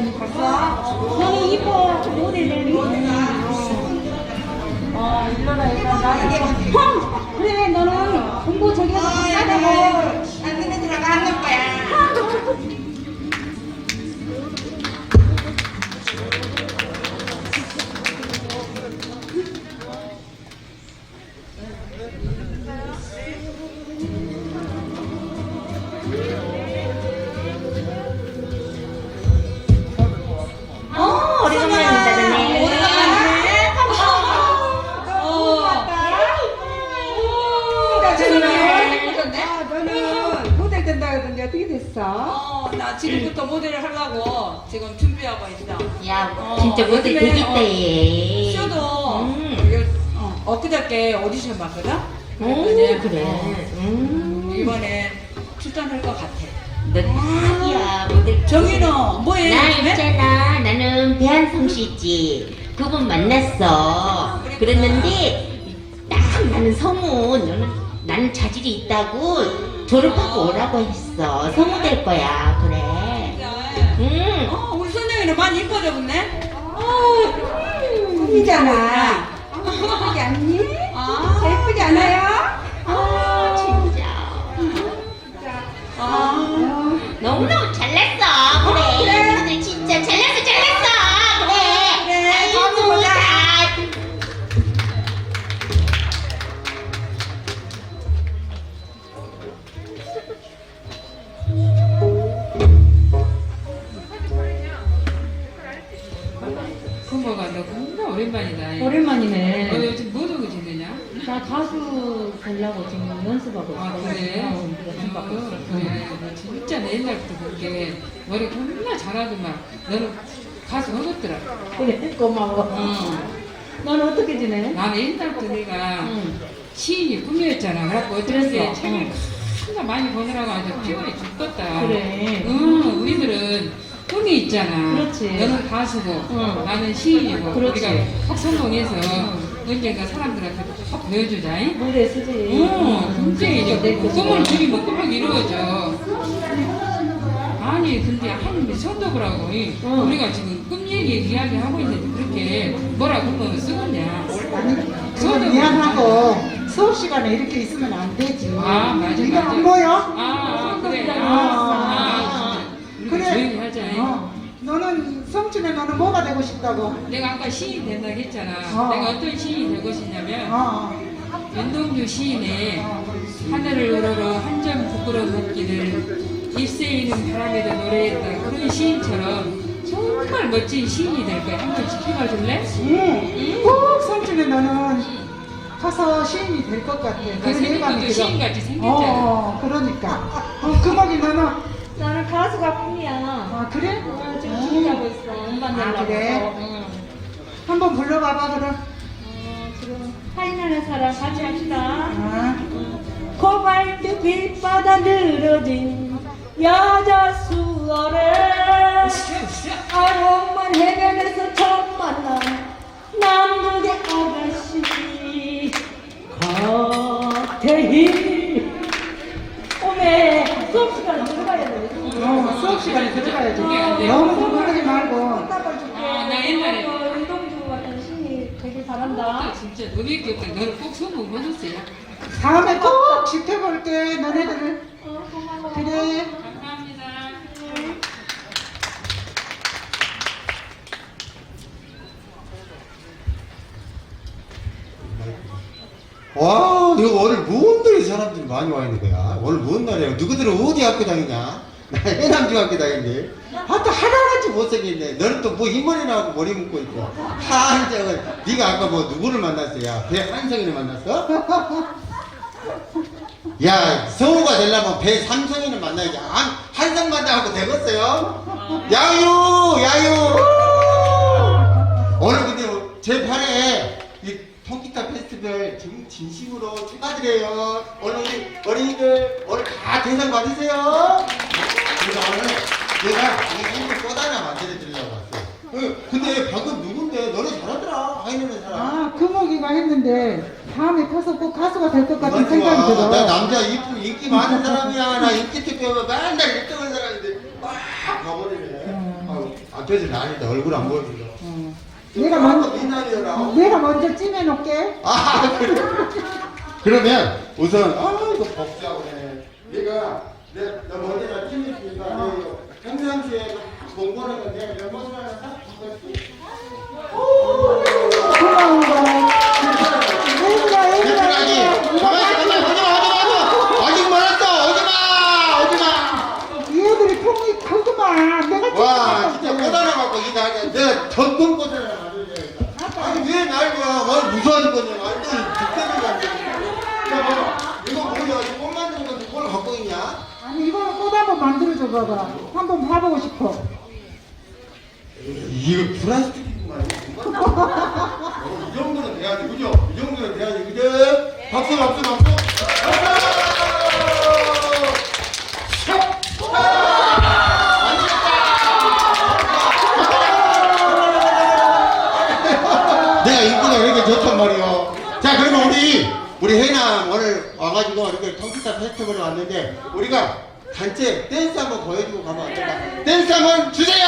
너는 이뻐. 모델이. 어, 일러라, 일러라. 나는 형! 그래, 너는 됐어? 어, 나 지금부터 모델을 하려고 지금 준비하고 있어. 야, 어, 진짜 모델 요즘에, 되겠다, 얘. 쇼도 음. 요- 어, 엊그저께 오디션 봤거든? 오, 그랬더니, 그래. 어, 음. 이번에 출전할 것 같아. 너 딱이야, 모델. 정희는 뭐해? 나 요즘에? 있잖아. 나는 배한성 씨 있지. 그분 만났어. 그랬는데, 딱 나는 성우. 너는, 나는 자질이 있다고 졸업하고 오라고 했어. 성우 될 거야. 그래. 응. 어, 우리 선영이는 많이 이뻐졌네? 이잖아. 예쁘지 않니? 하고. 아 그래? 어. 그래. 너 진짜 내 옛날부터 본게 머리 정말 잘하더만. 너는 가수 하겠더라. 그래, 고마워. 어. 너는 어떻게 지내? 나는 옛날부터 내가 응. 시인이 꿈이었잖아. 그래갖고 어떻게. 책을 진짜 많이 보느라고 아주 피곤해 죽겠다. 그래. 응, 우리들은 꿈이 있잖아. 그렇지. 너는 가수고, 응. 나는 시인이고, 그렇지. 우리가 확 성공해서 언젠가 사람들한테 확 보여주자. 잉? 무대 쓰지. 어, 굉장히 이제 내 뜻으로. 꿈을 그리면 꼭 이루어져. 아니, 근데 하나님이 선덕을 하고, 이 응. 우리가 지금 꿈 얘기 이야기 하고 있는데 그렇게 뭐라고 하면 쓰겠냐. 그건 선덕을 미안하고 수업 시간에 이렇게 있으면 안 되지. 아, 맞아, 맞아. 안 보여? 아, 아, 그래. 아, 아, 진짜. 우리가 그래. 조용히 하자. 잉? 어. 너는 성춘에 너는 뭐가 되고 싶다고? 내가 아까 시인 된다고 했잖아. 어. 내가 어떤 시인이 되고 싶냐면, 어. 윤동주 시인의 어. 하늘을 우러러 한 점 부끄러운 웃기를 입새이는 바람에도 노래했다 그런 시인처럼 정말 멋진 시인이 될 거야 한번 지켜봐 줄래? 응. 꼭 성춘에 너는 가서 시인이 될 것 같아. 그 그런 생긴 예감이 것도 들어. 시인같이 생겼잖아 어, 그러니까. 가수가 꿈이야. 아 그래? 어, 지금 준비하고 있어. 음반 내려고. 아, 그래? 응. 한번 불러봐봐 그럼. 어, 지금 하이나는 사람 같이 합시다. 아. 코발트 빛바다 늘어진 여자 수어를 아름만 해변에서 처음 아, 너무 귀엽다 너는 꼭 성공 해줬어요 다음에 꼭 지켜볼게 너네들을. 어, 고마워. 그래. 감사합니다 와, 이거 오늘 뭔 날에 사람들이 많이 와 있는 거야? 오늘 뭔 날이야? 누구들은 어디 학교 다니냐? 나 해남중학교 다니는데. 하여튼 하나 못생겼네. 너는 또 뭐 흰머리 나고 머리 묶고 있고. 한정은, 네가 아까 뭐 누구를 만났어요? 배한성이를 만났어? 야, 성우가 되려면 배 삼성이를 만나야지. 한, 한성 만나고 되겠어요? 야유! 야유! 오늘 근데 제 8회 이 통기타 페스티벌 진, 진심으로 축하드려요. 오늘 우리 어린이들 오늘 다 대상 받으세요. 그래서 오늘 내가 이 근데 방금 누군데 너네 잘하더라. 많이 노는 사람. 아, 금옥이가 했는데 다음에 커서 꼭 가수가 될 것 같은 생각이 마. 들어. 나 남자 이쁘 인기 많은 사람이야. 나 인기 투표하면 맨날 1등한 사람인데 막 가버리네. 음. 아유, 앞에서 나는데 얼굴 안 보여준다. 어. 내가 먼저 미남이라. 내가 먼저 찜해놓게. 아, 그래. 그러면 우선 아 이거 해. 내가 내가 너 먼저 나 팀이니까 평상시에 공부하는 건 내가 몇 번이나 이거 뭐야. 한번 봐보고 싶어. 플라스틱이구만 이거 어, 이 정도는 돼야지 그죠? 이 정도는 돼야지 그죠? 박수 박수 박수 내가 인기가 이렇게 좋단 말이요. 자, 그러면 우리, 우리 해남 오늘 와가지고 이렇게 통기타 페스티벌에 왔는데, 우리가 단체 댄스 한번 보여주고 가면 어떨까? 댄스 한번 주세요!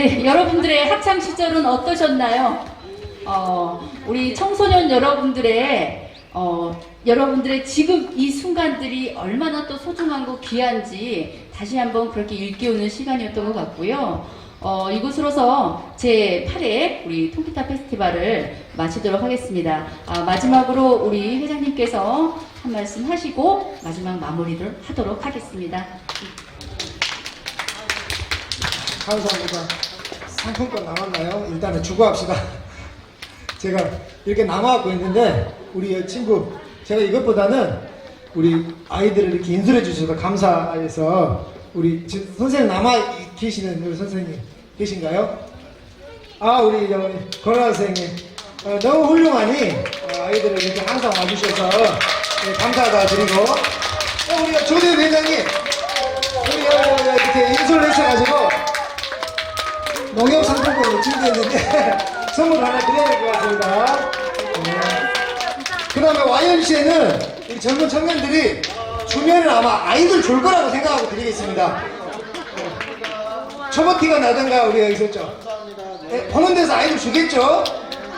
네, 여러분들의 학창 시절은 어떠셨나요? 어, 우리 청소년 여러분들의 어, 여러분들의 지금 이 순간들이 얼마나 또 소중하고 귀한지 다시 한번 그렇게 일깨우는 시간이었던 것 같고요. 어, 이곳으로서 제 8회 우리 통기타 페스티벌을 마치도록 하겠습니다. 아, 마지막으로 우리 회장님께서 한 말씀 하시고 마지막 마무리를 하도록 하겠습니다. 감사합니다. 상품권 남았나요? 일단은 주고 합시다. 제가 이렇게 남아갖고 있는데 우리 친구 제가 이것보다는 우리 아이들을 이렇게 인솔해 주셔서 감사해서 우리 선생님 남아 계시는 우리 선생님 계신가요? 아 우리 저 권한 선생님 어, 너무 훌륭하니 어, 아이들을 이렇게 항상 와주셔서 네, 감사하다 드리고 어, 우리 조대 회장님 우리 어, 어, 이렇게 인솔 해주셔가지고 농협 상품권을 준비했는데 선물 하나 드려야 될 것 같습니다. 그 다음에 YMC에는 우리 젊은 청년들이 주면은 아마 아이들 줄 거라고 생각하고 드리겠습니다. 초보티가 나든가 우리 여기서 있죠. 예, 보는 데서 아이들 주겠죠?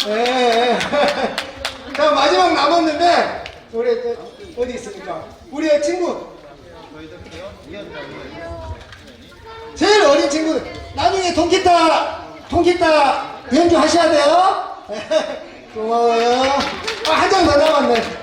예. 예. 자, 마지막 남았는데, 우리, 저, 어디 있습니까? 우리 친구. 제일 어린 친구 나중에 통기타 통기타 연주 하셔야 돼요. 고마워요. 아, 한 장 더 남았네